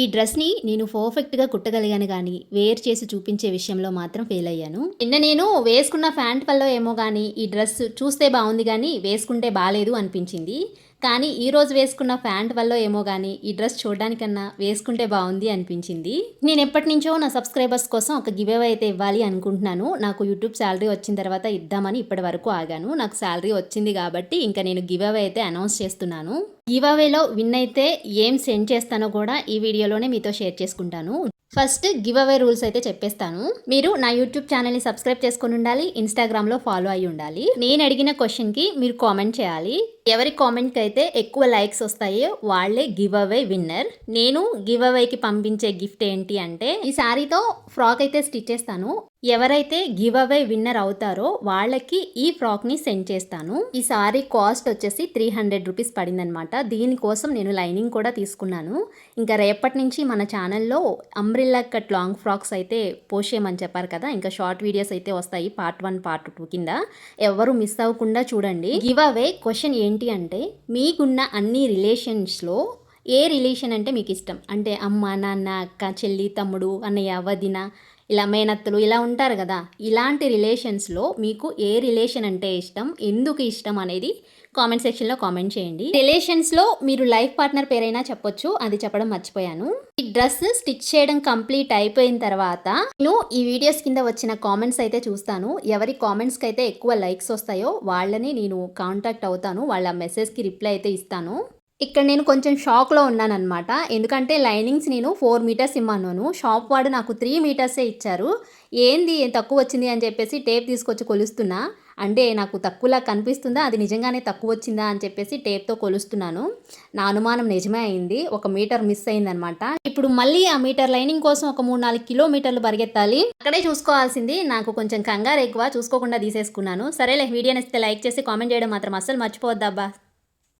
ఈ డ్రెస్ని నేను పర్ఫెక్ట్గా కుట్టగలిగాను కానీ వేర్ చేసి చూపించే విషయంలో మాత్రం ఫెయిల్ అయ్యాను. నిన్న నేను వేసుకున్న ప్యాంట్ వల్ల ఏమో కానీ ఈ డ్రెస్ చూస్తే బాగుంది కానీ వేసుకుంటే బాగాలేదు అనిపించింది. కానీ ఈరోజు వేసుకున్న ప్యాంట్ వల్ల ఏమో కానీ ఈ డ్రెస్ చూడడానికన్నా వేసుకుంటే బాగుంది అనిపించింది. నేను ఎప్పటి నుంచో నా సబ్స్క్రైబర్స్ కోసం ఒక గివ్ అవే అయితే ఇవ్వాలి అనుకుంటున్నాను. నాకు యూట్యూబ్ శాలరీ వచ్చిన తర్వాత ఇద్దామని ఇప్పటి వరకు ఆగాను. నాకు శాలరీ వచ్చింది కాబట్టి ఇంకా నేను గివ్ అవే అయితే అనౌన్స్ చేస్తున్నాను. గివవేలో విన్ అయితే ఏం సెండ్ చేస్తానో కూడా ఈ వీడియోలోనే మీతో షేర్ చేసుకుంటాను. ఫస్ట్ గివ్ అవే రూల్స్ అయితే చెప్పేస్తాను. మీరు నా యూట్యూబ్ ఛానల్ని సబ్స్క్రైబ్ చేసుకుని ఉండాలి ఇన్స్టాగ్రామ్లో ఫాలో అయి ఉండాలి. నేను అడిగిన క్వశ్చన్కి మీరు కామెంట్ చేయాలి. ఎవరి కామెంట్కి అయితే ఎక్కువ లైక్స్ వస్తాయో వాళ్ళే గివ్ అవే విన్నర్. నేను గివ్ అవేకి పంపించే గిఫ్ట్ ఏంటి అంటే ఈ శారీతో ఫ్రాక్ అయితే స్టిచ్ చేస్తాను. ఎవరైతే గివ్ అవే విన్నర్ అవుతారో వాళ్ళకి ఈ ఫ్రాక్ని సెండ్ చేస్తాను. ఈ సారీ కాస్ట్ వచ్చేసి త్రీ హండ్రెడ్ రూపీస్ పడిందనమాట. దీనికోసం నేను లైనింగ్ కూడా తీసుకున్నాను. ఇంకా రేపటి నుంచి మన ఛానల్లో అంబ్రిల్లా కట్ లాంగ్ ఫ్రాక్స్ అయితే పోస్ట్ చేయమని చెప్పారు కదా. ఇంకా షార్ట్ వీడియోస్ అయితే వస్తాయి పార్ట్ వన్ పార్ట్ టూ కింద. ఎవరు మిస్ అవ్వకుండా చూడండి. గివ్ అవే క్వశ్చన్ ఏంటి అంటే మీకున్న అన్ని రిలేషన్స్లో ఏ రిలేషన్ అంటే మీకు ఇష్టం? అంటే అమ్మ నాన్న అక్క చెల్లి తమ్ముడు అన్నయ్య వదిన ఇలా మేనత్తలు ఇలా ఉంటారు కదా. ఇలాంటి రిలేషన్స్లో మీకు ఏ రిలేషన్ అంటే ఇష్టం? ఎందుకు ఇష్టం అనేది కామెంట్ సెక్షన్లో కామెంట్ చేయండి. రిలేషన్స్లో మీరు లైఫ్ పార్ట్నర్ పేరైనా చెప్పొచ్చు. అది చెప్పడం మర్చిపోయాను. ఈ డ్రెస్ స్టిచ్ చేయడం కంప్లీట్ అయిపోయిన తర్వాత నేను ఈ వీడియోస్ కింద వచ్చిన కామెంట్స్ అయితే చూస్తాను. ఎవరి కామెంట్స్కి అయితే ఎక్కువ లైక్స్ వస్తాయో వాళ్ళని నేను కాంటాక్ట్ అవుతాను. వాళ్ళ మెసేజ్కి రిప్లై అయితే ఇస్తాను. ఇక్కడ నేను కొంచెం షాక్లో ఉన్నానన్నమాట. ఎందుకంటే లైనింగ్స్ నేను ఫోర్ మీటర్స్ ఇమ్మన్నాను. షాప్ వాడు నాకు త్రీ మీటర్సే ఇచ్చారు. ఏంది తక్కువ వచ్చింది అని చెప్పేసి టేప్ తీసుకొచ్చి కొలుస్తున్నా. అంటే నాకు తక్కువలా కనిపిస్తుందా? అది నిజంగానే తక్కువ వచ్చిందా అని చెప్పేసి టేప్తో కొలుస్తున్నాను. నా అనుమానం నిజమే అయింది. ఒక మీటర్ మిస్ అయిందనమాట ఇప్పుడు మళ్ళీ ఆ మీటర్ లైనింగ్ కోసం ఒక మూడు నాలుగు కిలోమీటర్లు పరిగెత్తాలి. అక్కడే చూసుకోవాల్సింది. నాకు కొంచెం కంగారు ఎక్కువ. చూసుకోకుండా తీసేసుకున్నాను. సరేలే వీడియో నచ్చితే లైక్ చేసి కామెంట్ చేయడం మాత్రం అస్సలు మర్చిపోవద్దబ్బా